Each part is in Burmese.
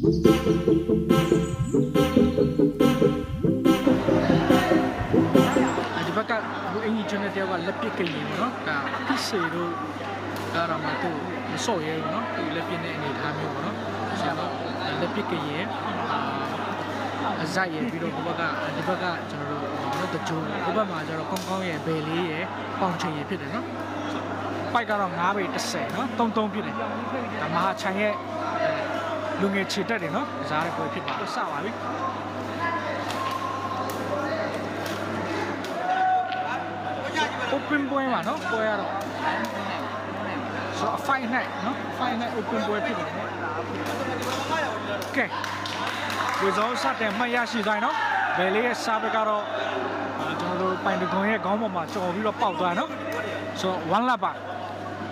အဲဒီဘက်ကဟိုအင်ဂျင်နီယာတယောက်ကလက်ပစ်ကရင်ပေါ့နော်ဒါဖိစေတို့ဒါတော့မှသူမစော့ရဲဘူးနော်သူလက်ပစ်နဲ့အနေထားမျိုးပေါ့နော်ဆိုတော့လက်ပစ်ကရင်အာအဇက်ရပြီးတော့ဒီဘက်ကဒီဘက်ကကျွန်တော်တို့နော်တကြိုးဒီဘက်မှာကျတော့ကောင်းကောင်းရဲ့ဘယ်လေးရဲ့ပေါင်ချိန်ရဖြစ်တယ်နော်ပိုက်ကတော့9ပေ30နော်33ဖြစ်တယ်ဒါမဟာချိုင်ရဲ့ လူငယ်ခြေတက်တယ်နော်ဇားရပွဲဖြစ်ပါစပါပြီ open ပွဲပါနော်ပွဲရတော့ဆိုတော့ fight night နော် fight night open ပွဲဖြစ်တယ်နော်ကဲဒီဇောစတဲ့မှတ်ရရှိသွားနော်ဘယ်လေးရဲ့စားဘက်ကတော့အာကျွန်တော်တို့ပိုင်တကွန်ရဲ့ခေါင်းပေါ်မှာကြော်ပြီးတော့ပေါက်သွားနော်ဆိုတော့ one lap ပါ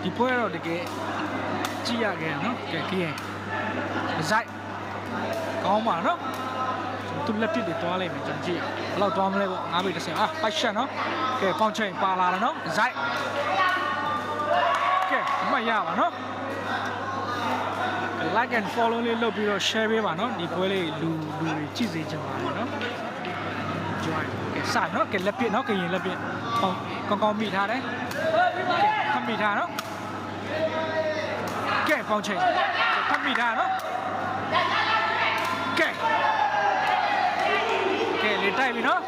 ဒီပွဲတော့တကယ်ကြည့်ရခဲ့နော်ကဲကြည့်ရင်ဇိုက်ကောင်းပါနော်သူလက်ပြစ်တွေတွားလိုက်မယ်ကျွန်တော်ကြည့်ရဘ ယ်လောက်တွားမလဲပေါ့ငါးပေ30အာပိုက်ရှက်နော်ကဲပေါင်ချိန်ပါလာတယ်နော်ဇိုက်ကဲအမှတ်ရပါနော် like and follow လေးလုပ်ပြီးတော့ share ပေးပါနော်ဒီပွဲလေးလူလူတွေကြည့်စေချင်ပါတယ်နော် join ကဲစနော်ကဲလက်ပြနော်ကရင်လက်ပြကောင်းကောင်းကောင်းမိထားတယ်ကဲဖတ်မိထားနော်ကဲပေါင်းချိန်ဖတ်မိထားနော်ကဲကဲလေ တိုက်ပြီနော်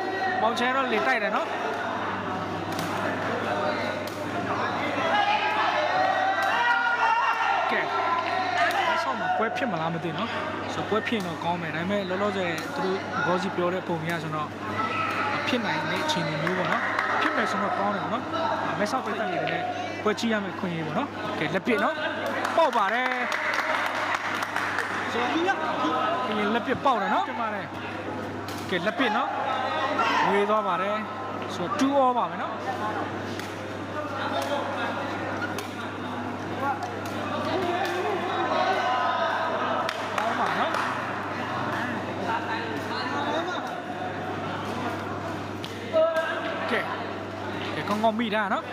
ပေါင်းချိန်တော့လေတိုက်တယ်နော်ကဲဆောက်မှာပွဲဖြစ်မလားမသိနော်ဆိုပွဲဖြစ်ရင်တော့ကောင်းမယ်ဒါပေမဲ့လောလောဆယ်သူတို့ဘောစီပြောတဲ့ပုံများဆိုတော့ဖြစ်နိုင်တဲ့အခြေအနေမျိုးပေါ့နော်ဖြစ်မယ်ဆိုတော့ကောင်းတယ်ပေါ့နော်မဲဆောက်ပိတ်တက်နေတယ်ပွဲကြည့်ရမယ်ခွင့်ရေးပေါ့နော်ကဲလက်ပစ်နော်ပေါက်ပါတယ်ဆိုတော့ဒီလက်ပစ်ပေါက်တယ်နော်ပြန်ပါတယ် ကဲလက်ပစ်နော်ဝေးသွားပါတယ်ဆိုတော့2 all ပါမယ်နော်ကောင်းပါနော်ကဲကဲကောင်းကောင်းမိတာနော်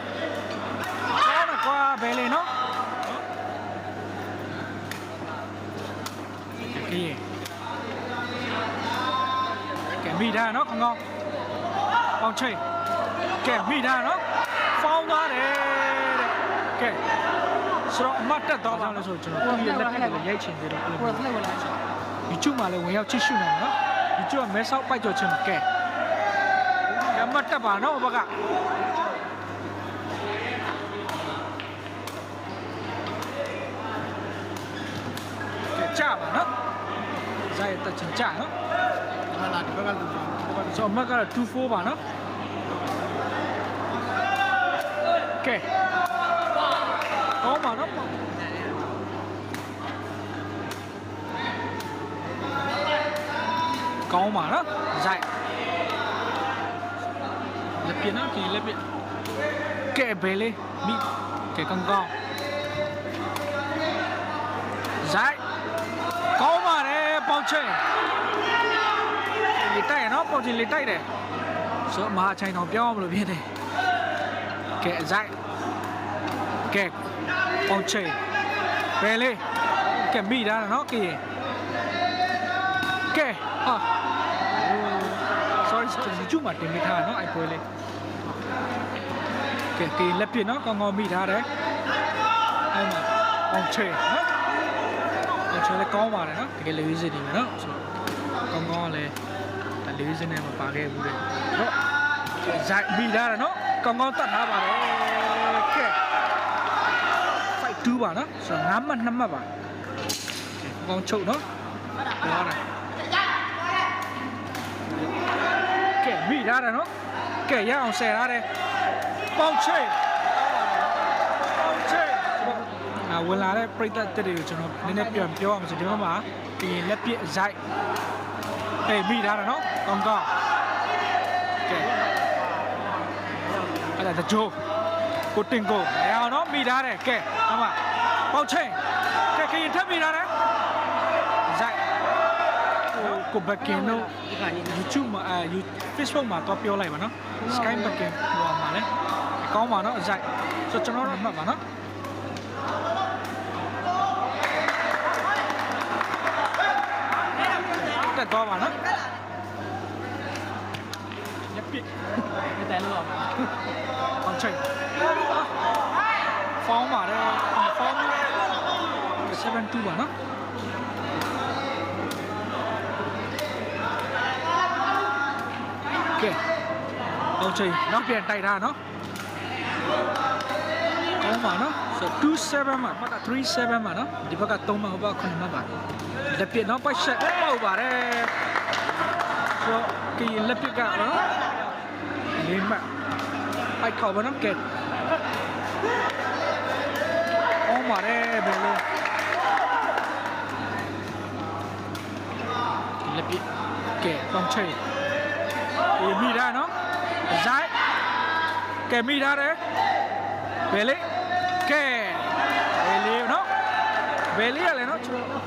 ကောင်းတယ်ကွာဘယ်လေနော်ကဲ Midanok không ngon. Bóng chê Kẻ nó. Phong ra đấy, Kẻ. Sau đó mắt đã tỏ ra là rồi Chúng nó cũng yên đất hay là dây chỉnh về đó Vì chung mà là người heo chi siêu này nó, Vì chung là mấy sau bay cho chừng kẻ. Kẻ mắt đã bảo nó bác ạ. Kẻ chạm nó. Dây ta chỉnh chạm nó So, 엄마 가라 2-4 봐나? 오케이. 너무 많아? Có mà đó Dài Lẹp kiến đó thì lẹp biển Kệ bé lên Bị Kẻ căng cao. ကိုတင်လေတိုက်တယ်ဆိုတော့မဟာချိုင်တော်ပြောင်းမလို့ဖြစ်တယ်ကဲအဆိုင်ကဲပေါင်ချိန်ဘယ်လေးကဲမိတာနော်ကဲကဲဟာ sorry sorry ကျူမတင်မိထားနော်အဲ့ပွဲလေးကဲကဲလက်ပြနော်ကောင်းကောင်းမိထားတယ်အဲ့မှာပေါင်ချိန်နော်ပေါင်ချိန်လည်းကောင်းပါတယ်နော်တကယ်လေးစစ်နေပြီနော်ဆိုတော့ကောင်းကောင်းလည်း division em pa ge bu de no zai bi da da no kaung kaung tat tha ba lo ke fight two ba no so 5 mat 2 mat ba kaung chou no đó này. Kẻ bị ra rồi nó. Kẻ ra ông xe ra đây. Bao chê. Bao chê. À quên lá đây bây giờ tôi đều cho nó. Nên là biểu biểu ông sẽ đứng mà. Thì là bị dạy. 手見たらのゴンゴン OK. あだだジョーこってんこえあの見たら OK あま包チェン OK けいた見たら của bạc kiến đâu? YouTube mà à, Facebook mà to piêu lại mà nó. Skype bạc kiến mà đấy. Có mà nó dạy. Cho cho nó mà nó. တက်သွားပါနော်လက်ပစ်မတန်လို့ပါပေါင်ချိန်ဖောင်းပါတယ်ဖောင်း72ပါနော်ကဲပေါင်ချိန်နောက်ပြန်တိုက်ထားနော်ကောင်းပါနော် ဆို27မှာမှတ်က37မှာနော်ဒီဘက်က3မှာဟိုဘက်က9မှာပါလက်ပစ်နော်ပတ်ချက်ပေါက်ပါတယ်ဆိုတော့ကီလက်ပစ်ကနော်လေးမှတ်ပိုက်ခေါ်ပါနော်ကဲအော်မာရဲဘယ်လိုဒီလက်ပြကဲပေါင်ချိတ်ဒီမိတာနော်ဇိုက်ကဲမိတာတယ်ဘယ်လေး ကဲဘယ်လေးနော်ဘယ်လေးရလဲနော်ကျွန်တော်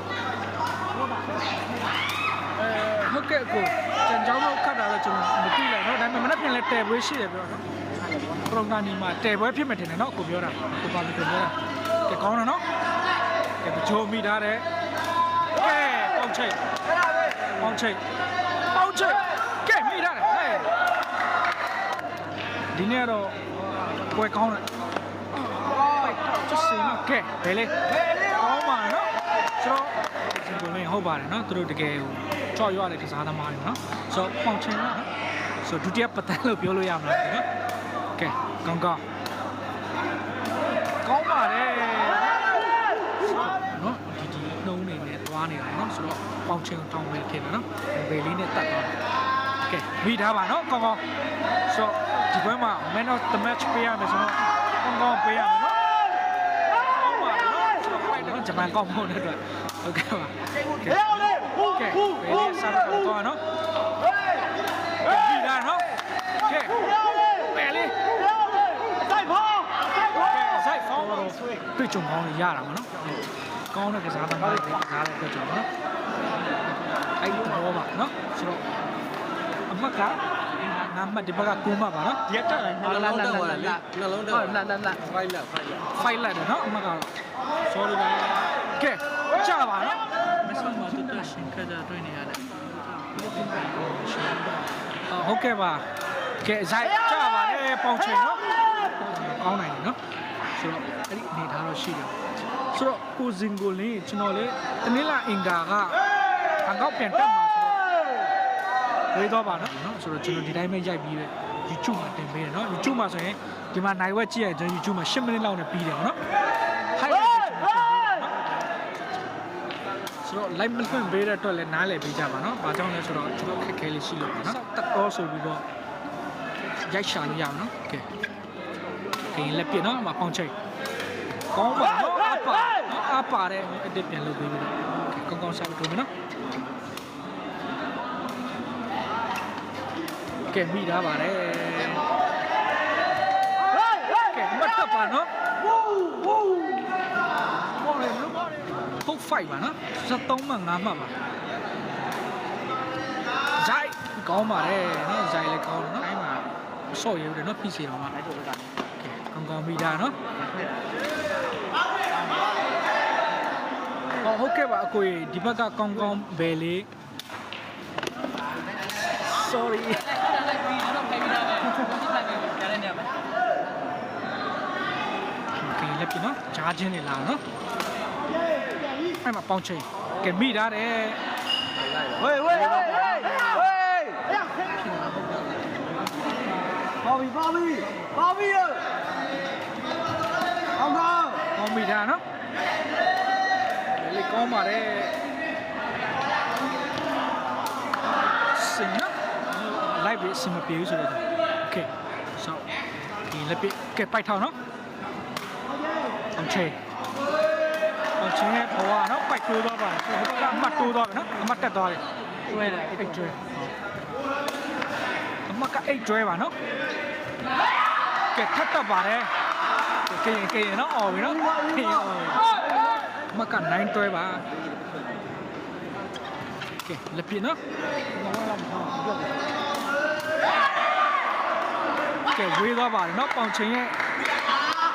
အဲဟုတ်ကဲ့ကိုကျန်ကြောင်းတော့ခတ်တာတော့ကျွန်တော်မသိလိုက်နော်ဒါပေမဲ့မနေ့ပြန်လဲတဲပွဲရှိတယ်ပြောနော်ပရိုဂရမ်ဒီမှာတဲပွဲဖြစ်မယ်ထင်တယ်နော်ကိုပြောတာကိုပါမီကိုပြောတာကဲကောင်းတယ်နော်ကဲကြိုးမိထားတယ်ကဲပေါင်ချိတ်ပေါင်ချိတ်ပေါင်ချိတ်ကဲမိထားတယ်ဟဲ့ဒီနေ့တော့ပွဲကောင်းတယ် ပိုက်ချစ်စင်နော်ကဲဘယ်လေးကောင်းပါနော်ဆိုတော့ဒီကိုလည်းဟုတ်ပါတယ်နော်သူတို့တကယ်ဟိုချော့ရွရတဲ့ကစားသမားတွေနော်ဆိုတော့ပေါင်ချိတ်နော်ဆိုတော့ဒုတိယပတ်တန်းလို့ပြောလို့ရမှာနော်ကဲကောင်းကောင်းကောင်းပါတယ်နော်ဒီဒီနှုံးနေနဲ့သွားနေတာနော်ဆိုတော့ပေါင်ချင်တောင်းမယ်ထင်တယ်နော်ဘယ်လေးနဲ့တတ်သွားတယ်ကဲမိထားပါနော်ကောင်းကောင်းဆိုတော့ဒီဘက်မှာ man of the match ပေးရမယ်ဆိုတော့ကောင်းကောင်းပေးရမယ်နော်ကောင်းပါနော်ဆိုတော့ fight တော့ ဂျပန်ကောင်းမဟုတ်တဲ့အတွက်ဟုတ်ကဲ့ပါကဲကဲဘယ်လေးဆက်တော့ကောင်းနော်ကဲမိထားနော်ကဲဘယ်လေးကဲစိုက်ဖောင်းတော့တွေ့ကြုံကောင်းနေရတာမနော်ကောင်းတဲ့ကစားသမားတွေကစားတဲ့တွေ့ကြုံနော်အဲ့ဒီတော့ပါနော်ဆိုတော့အမှတ်ကနာမတ်ဒီဘက်ကကူးမှပါနော်ဒီတက်လိုက်နှလုံးတက်သွားတယ်လေနှလုံးတက်ဟုတ်လာလာလာဖိုက်လက်ဖိုက်လက်ဖိုက်လိုက်တယ်နော်အမှတ်ကတော့ sorry ပါကဲကြပါနော်မဆုံးမတူတူရှင်ခကြတွေ့နေရတယ်ဟုတ်ကဲ့ပါကဲစိုက်ကြပါတယ်ပေါင်ချင်နော်ကောင်းနိုင်တယ်နော်ဆိုတော့အဲ့ဒီအနေထားတော့ရှိတယ်ဆိုတော့ကိုဇင်ကိုလင်းကျွန်တော်လေတနင်္လာအင်္ဂါကဟန်ကောက်ပြန်တက်မှာဆိုတော့ဝေးတော့ပါနော်နော်ဆိုတော့ကျွန်တော်ဒီတိုင်းပဲရိုက်ပြီးပဲ YouTube မှာတင်ပေးတယ်နော် YouTube မှာဆိုရင်ဒီမှာနိုင်ဝက်ကြည့်ရရင်ကျွန်တော် YouTube မှာ10မိနစ်လောက်နဲ့ပြီးတယ်နော် highlight ကိုကျွန်တော်တင်ပေးတယ်နော် ဆိုတော့ live မလွှင့်ပေးတဲ့အတွက်လည်းနားလည်ပေးကြပါနော်။ဘာကြောင့်လဲဆိုတော့ကျွန်တော်ခက်ခဲလေးရှိလို့ပါနော်။တက်တော့ဆိုပြီးတော့ရိုက်ရှာလို့ရအောင်နော်။ကဲ။ခင်လက်ပြနော်။မပေါင်ချိတ်။ကောင်းပါနော်။အပါနော်အပါတဲ့အစ်စ်ပြန်လုပ်ပေးပြီးတော့ကဲကောင်းကောင်းဆက်လုပ်မယ်နော်။ကဲမိထားပါတယ်။ကဲမတ်တပ်ပါနော်။ဘောလေလို့ ဘောလေ။ဟုတ်ဖိုက်ပါနော်။73မှ5မှပါ။ဇိုက်ကောင်းပါတယ်နော်ဇိုက်လည်းကောင်းတယ်နော်အဲ့မှာဆော့ရုပ်တယ်နော်ဖိစီတော့မှအဲ့ဒါကကဲကောင်းကောင်းမိတာနော်ဟောဟုတ်ကဲ့ပါအကိုကြီးဒီဘက်ကကောင်းကောင်းဘယ်လေး sorry ကဲလက်ပြနော်ဂျားချင်းနေလာနော် အဲ့မှာပေါင်းချိန်ကဲမိထားတယ်ဝေးဝေးဝေးဝေးပါပြီပါပြီပါပြီရအောင်ကောင်းကောင်းမိထားနော်ဘယ်လေးကောင်းပါတယ်စင်နော် live ပဲအဆင်မပြေဘူးဆိုတော့ okay so ဒီလက်ပြကဲပိုက်ထောက်နော်အောင်ချိန် အောင်ချိန်ရဲ့ဘဝနော်ပိုက်တိုးသွားပါတယ်ဟိုဘက်ကအမှတ်တိုးသွားတယ်နော်အမှတ်တက်သွားတယ်ကျွဲတယ်အိတ်ကျွဲအမကအိတ်ကျွဲပါနော်ကဲထပ်တက်ပါတယ်ကဲကဲနော်အော်ပြီနော်ကဲအော်အမက9ကျွဲပါကဲလက်ပြနော်ကဲဝေးသွားပါတယ်နော်ပေါင်ချိန်ရဲ့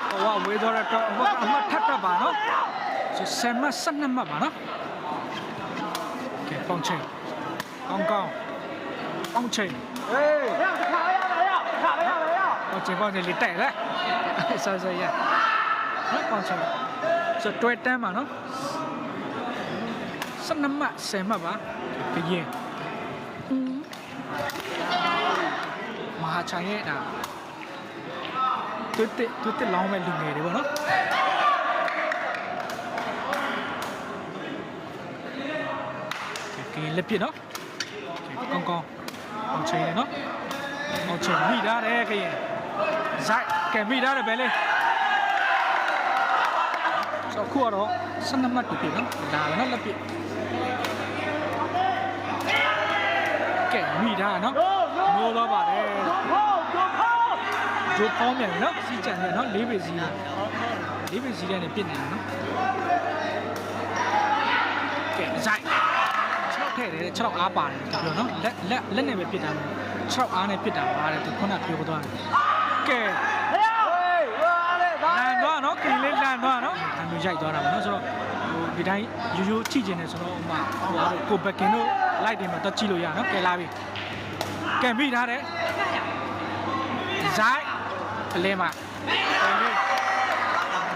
ဟိုကဝေးသွားတဲ့တော့အမကအမထပ်တက်ပါ နော်ဆိုဆယ်မ12မှတ်ပါနော်ကဲပေါင်ချိန်ကောင်းကောင်းပေါင်းချိန်ဟေးရခါရရရခါရရရပေါင်းချိန်ပေါင်းချိန်လေးတက်လဲဆောဆောရနော်ပေါင်းချိန်ဆိုတွဲတန်းပါနော်စနမဆယ်မှတ်ပါကရင်မဟာချိုင်ရဲ့ဒါတွတ်တက်တွတ်တက်လောင်းမဲ့လူငယ်တွေပေါ့နော် ကရင်လက်ပြနော်ကောင်းကောင်းပေါင်းချိန်ရနော်ပေါင်းချိန်မိထားတယ်ကရင်ဇိုက်ကဲမိထားတယ်ပဲလေဆိုတော့ခုကတော့12မှတ်တူပြီနော်ဒါလည်းနော်လက်ပြကဲမိထားနော်မိုးတော့ပါတယ်ဖောက်ဖောက်ဖောက်ဂျိုးပေါင်းမြန်ပြီနော်စီကြံတယ်နော်၄ပေစီ၄ပေစီတဲ့နဲ့ပြစ်နေတယ်နော်ကဲဇိုက်6 ထည့်တယ်6အားပါတယ်သူပြောနော်လက်လက်လက်နဲ့ပဲပြစ်တာ6အားနဲ့ပြစ်တာပါတယ်သူခုနပြောသွားတယ်ကဲဟေးဟေးဟာလေဘာလန်သွားနော်ကင်လေးလန်သွားနော်အမျိုးရိုက်သွားတာပေါ့နော်ဆိုတော့ဟိုဒီတိုင်းရိုးရိုးကြည့်ကျင်နေဆိုတော့ဥမာဟိုအားကိုဘက်ကင်တို့လိုက်တယ်မှာတော့ကြည့်လို့ရနော်ကဲလာပြီကဲမိထားတယ်ဇိုက်ပလဲမှာကဲလေး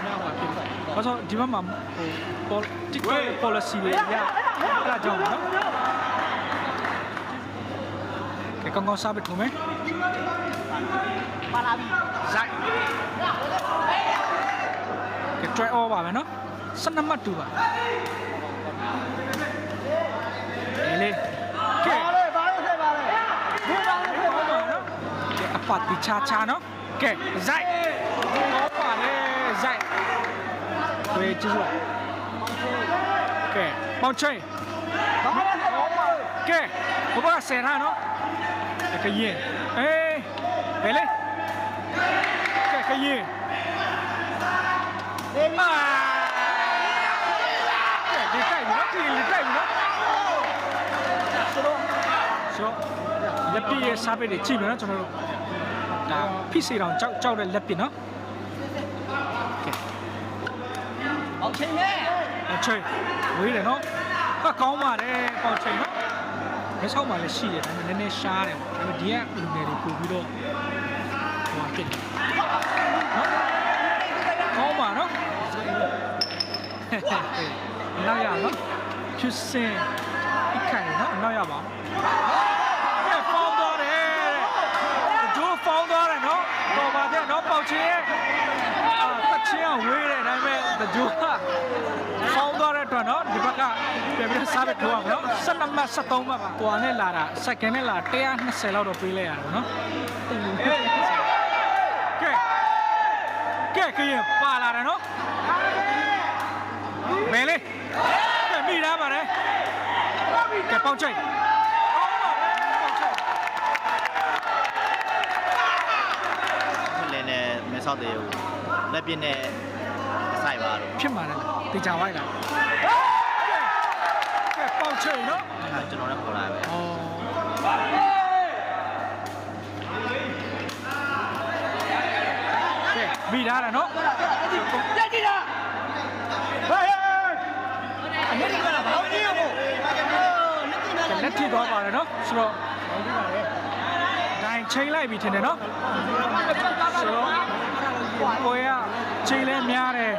မြောက်ပါပြီဘာလို့ဒီဘက်မှာဟို TikTok policy တွေရ အဲ့ဒါကြောင့်နော်ကဲကောင်းကောင်းစားပြီးထုံးမယ်ပါလာပြီဇိုက်ကဲ try all ပါမယ်နော်12မှတ်တူပါလေလေကဲပါလေပါလေဆက်ပါလေဒီပါလေဆက်ပါလေနော်ကဲအပတ်တိချာချာနော်ကဲဇိုက်ဟောပါလေဇိုက်ဝေးကြည့်စို့ကဲ ပေါင်ချိတ်ဘာလဲဆက်ပါလေကဲဘဘဆယ်ထားနော်ကဲရင်အေးဘယ်လေကဲကရင်နေပြီအာကဲဒီတိုက်ပြီနော်ဒီဒီတိုက်ပြီနော်ဆိုတော့ဆိုတော့လက်ပြည့်ရဲ့စားပိတ်တွေကြည့်မယ်နော်ကျွန်တော်တို့ဒါဖိစီတောင်ကြောက်ကြောက်တဲ့လက်ပြည့်နော်ကဲအောင်ချိန်နဲ့အချိန်ဝေးတယ်နော် ဟာကောင်းပါတယ်ပေါချိန်နော်မဆောက်မှလည်းရှိတယ်ဒါပေမဲ့နည်းနည်းရှားတယ်ပေါ့ဒါပေမဲ့ဒီကလူငယ်တွေပို့ပြီးတော့ဟိုဖြစ်တယ်နော်ကောင်းပါနော်နောက်ရနော်ဖြစ်စင်အခိုင်နော်နောက်ရပါကဲဖောင်းသွားတယ်ဂျိုးဖောင်းသွားတယ်နော်တော်ပါတဲ့နော်ပေါချင်းရဲ့အာတက်ချင်းအောင်ဝေးတယ်ဒါပေမဲ့ဂျိုးကဖောင်းသွား တဲ့အတွက်နော်ဒီဘက်ကပြန်ပြီးတော့စားပဲထိုးရမှာနော်12မှတ်73မှတ်ပါဟိုဟာနဲ့လာတာစက္ကန့်နဲ့လာ120လောက်တော့ပေးလိုက်ရတယ်နော်ကဲကဲကရင်ပါလာတယ်နော်မဲလေးကဲမိသားပါတယ်ကဲပေါက်ချိတ်ပေါက်ချိတ်လင်းနဲ့မဲဆောက်တဲ့ကိုလက်ပြနဲ့အဆိုင်ပါတော့ဖြစ်မှာလေတေချာဝိုက်လာကဲပေါက်ချိတ်နော်အဲ့ဒါကျွန်တော်လည်းခေါ်လာပဲဩကဲမိသားတယ် နော်တက်ကြည့်တာဟေးအမေရိကန်ကဘာလို့ဒီကိုလက်ကြည့်နေလက်ထိသွားပါတယ်နော်ဆိုတော့ဒိုင်ချိန်လိုက်ပြီထင်တယ်နော်ဆိုတော့ ကိုရချိန်လဲများတယ်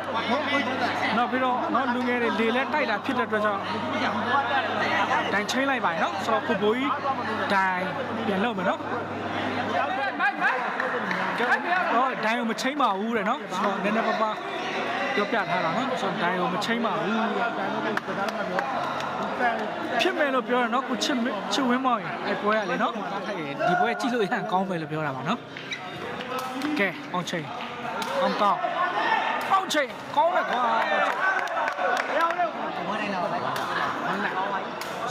နောက်ပြီးတော့နော်လူငယ်တွေလေလဲတိုက်တာဖြစ်တဲ့အတွက်ကြောင့်ဒိုင်ချိန်လိုက်ပါရနော်ဆိုတော့ကိုဘိုးကြီးဒိုင်ပြန်လုပ်မယ်နော်ကျတော့ဒိုင်ကိုမချိန်ပါဘူးတဲ့နော်ဆိုတော့နည်းနည်းပါးပါပြောပြထားတာနော်ဆိုတော့ဒိုင်ကိုမချိန်ပါဘူးတဲ့ဖြစ်မယ်လို့ပြောရနော်ကိုချစ်မချစ်ဝင်းမောင်ရင်အဲပွဲရလေနော်ဒီပွဲကြည့်လို့ရရင်ကောင်းမယ်လို့ပြောတာပါနော်ကဲအောင်ချိန် အောင်ကောင်းအောင်ချိန်ကောင်းတယ်ကွာအောင်ချိန်ဝမ်းလိုက်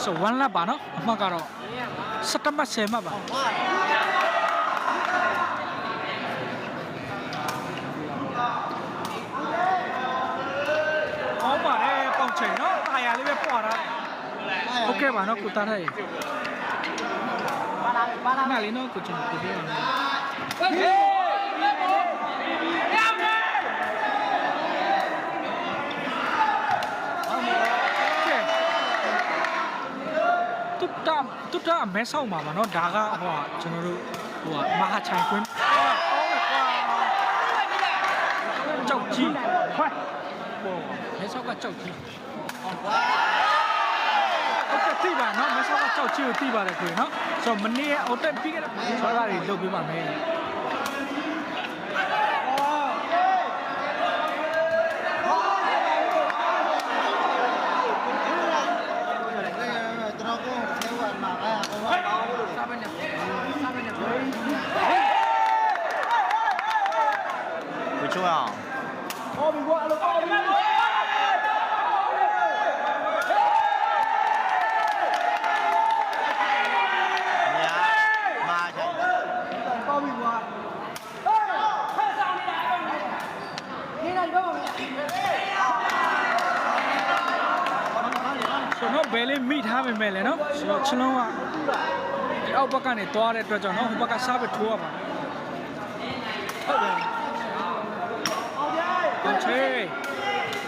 ဆိုဝမ်းလက်ပါနော်အမှတ်ကတော့စတမတ်10မှတ်ပါကောင်းပါတယ်ပေါင်ချိန်နော်တာယာလေးပဲပွာတာဟုတ်ကဲ့ပါနော်ကိုတားထိုင် ပါလာပါလာ ခဏလေးနော်ကိုကျွန်တော်ပြောပြရမယ် ဟေးရမယ် ကဲ တုတ္တ တုတ္တမဲဆောက်မှာပါเนาะဒါကဟိုကကျွန်တော်တို့ဟိုကမဟာချိုင်ကွင်းအော်ကွာကြောက်ကြီးခွဲပေါ်မဲဆောက်ကကြောက်ကြီးဟုတ်ကဲ့သိပါနော်မဲဆောက်ကကြောက်ကြီးကိုသိပါတယ်ခွေနော်ဆိုတော့မနေ့အော်တက်ပြီးခဲ့တဲ့ဆောတာတွေလုပ်ပေးပါမယ် ကိုချိုးအောင်ဟောပြီကွာအဲ့လိုဟောပြီမြာမာချိုင်ဟောပြီကွာဆိုတော့ဘယ်လေးမိထားပေမဲ့လည်းနော်ဆိုတော့ချင်းလုံးကဒီအောက်ဘက်ကနေသွားတဲ့အတွက်ကြောင့်နော်ဟိုဘက်ကစားပဲထိုးရပါဟုတ်တယ်ဟုတ် ချေ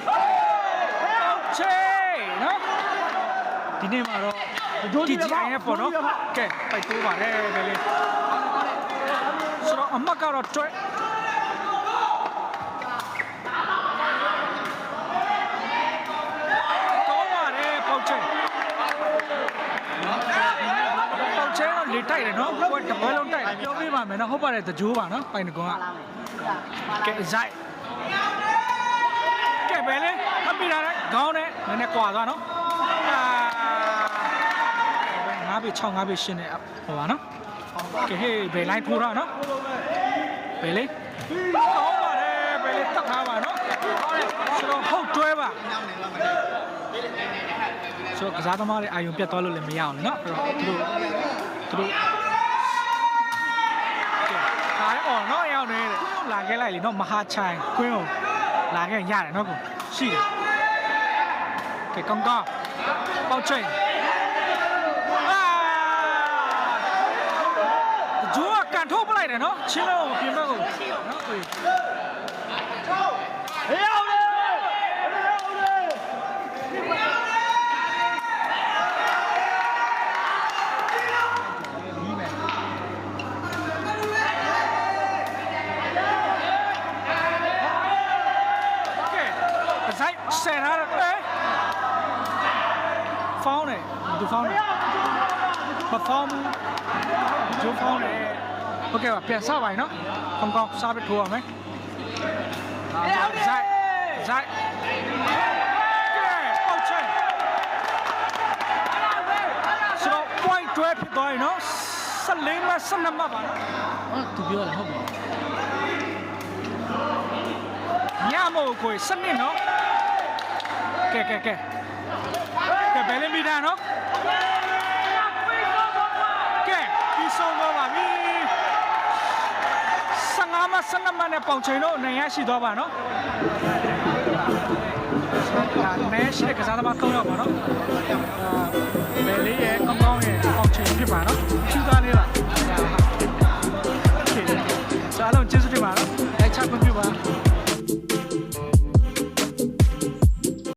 ဟုတ်ချေနော်ဒီနေ့မှာတော့ဒီကြိုင်ရဲ့ပေါ့နော်ကဲပိုက်တိုးပါတယ်ဘယ်လေးဆိုတော့အမတ်ကတော့တွဲတော့ပါတယ်ပေါက်ချေပေါက်ချေတော့လေတိုက်တယ်နော်ဘွက်တပွဲလုံးတိုက်တယ်ပြောပြပါမယ်နော်ဟုတ်ပါတယ်တကြိုးပါနော်ပိုင်တကွန်ကကဲဇိုက်ကဲ ဘယ်လေးမပြတာလဲခေါင်းနဲ့နည်းနည်းကွာသွားနော်အာငါးပေ6ငါးပေ8နဲ့ဟိုပါနော်ကဲဟေးဘယ်လိုက်ထိုးတော့နော်ဘယ်လေးဟုတ်ပါတယ်ဘယ်လေးတက်ထားပါနော်ဆိုတော့ဟုတ်တွဲပါဆိုတော့ကစားသမားတွေအာယုံပြတ်သွားလို့လည်းမရအောင်လေနော်အဲ့တော့သူတို့သူတို့ကဲခါရအောင်နော်ရောက်နေတဲ့လာခဲ့လိုက်လေနော်မဟာချိုင်ကွင်းကိုလာခဲ့ရတယ်နော်ကို ရှိတယ်ကဲကောင်းကောင်းပေါက်ချိန်အာဂျိုးကကန်ထုတ်ပလိုက်တယ်နော်ချင်းလုံးကိုပြင်ဘက်ကိုနော် ဖောင်းတာမဖောင်းဘူးဂျိုးဖောင်းတယ်ဟုတ်ကဲ့ပါပြန်စပါရင်နော်ကောင်းကောင်းစားပြီးထိုးရမယ်ဇိုက်ဇိုက်တွဲဖြစ်သွားရင်နော်14မှ12မှပါနော်ဟုတ်သူပြောတာဟုတ်ပါညမို့ကိုစနစ်နော်ကဲကဲကဲကဲဘယ်လင်းပြီးတာနော် ကဲဒီဆုံးတော့ပါပြီ15မ15မနဲ့ပေါင်ချိန်တော့နိုင်ရရှိတော့ပါနော်ဒါနဲ့ရှိတဲ့ကစားသမား၃ယောက်ပါနော်အဲလေးရဲ့ကောင်းကောင်းရဲ့ပေါင်ချိန်ဖြစ်ပါနော်ဖြူသားလေးပါ